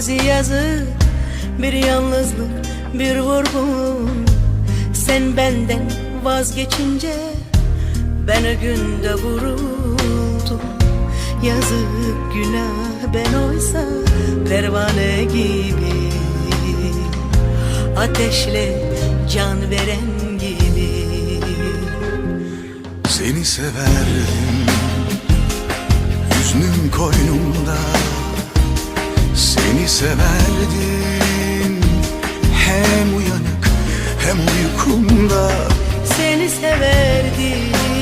mazi yazık Bir yalnızlık bir vurgun Sen benden vazgeçince Ben o günde vuruldum. Yazık günah ben oysa Pervane gibi. Ateşle can veren gibi. Seni severdim Hüznün koynumda Seni severdim. Hem uyanık hem uykumda. Seni severdim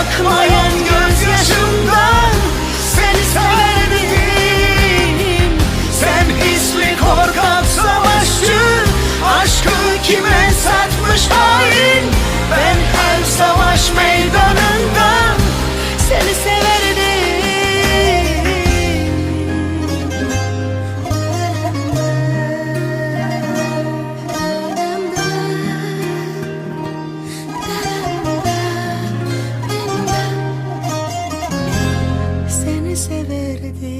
Ben Seni severdim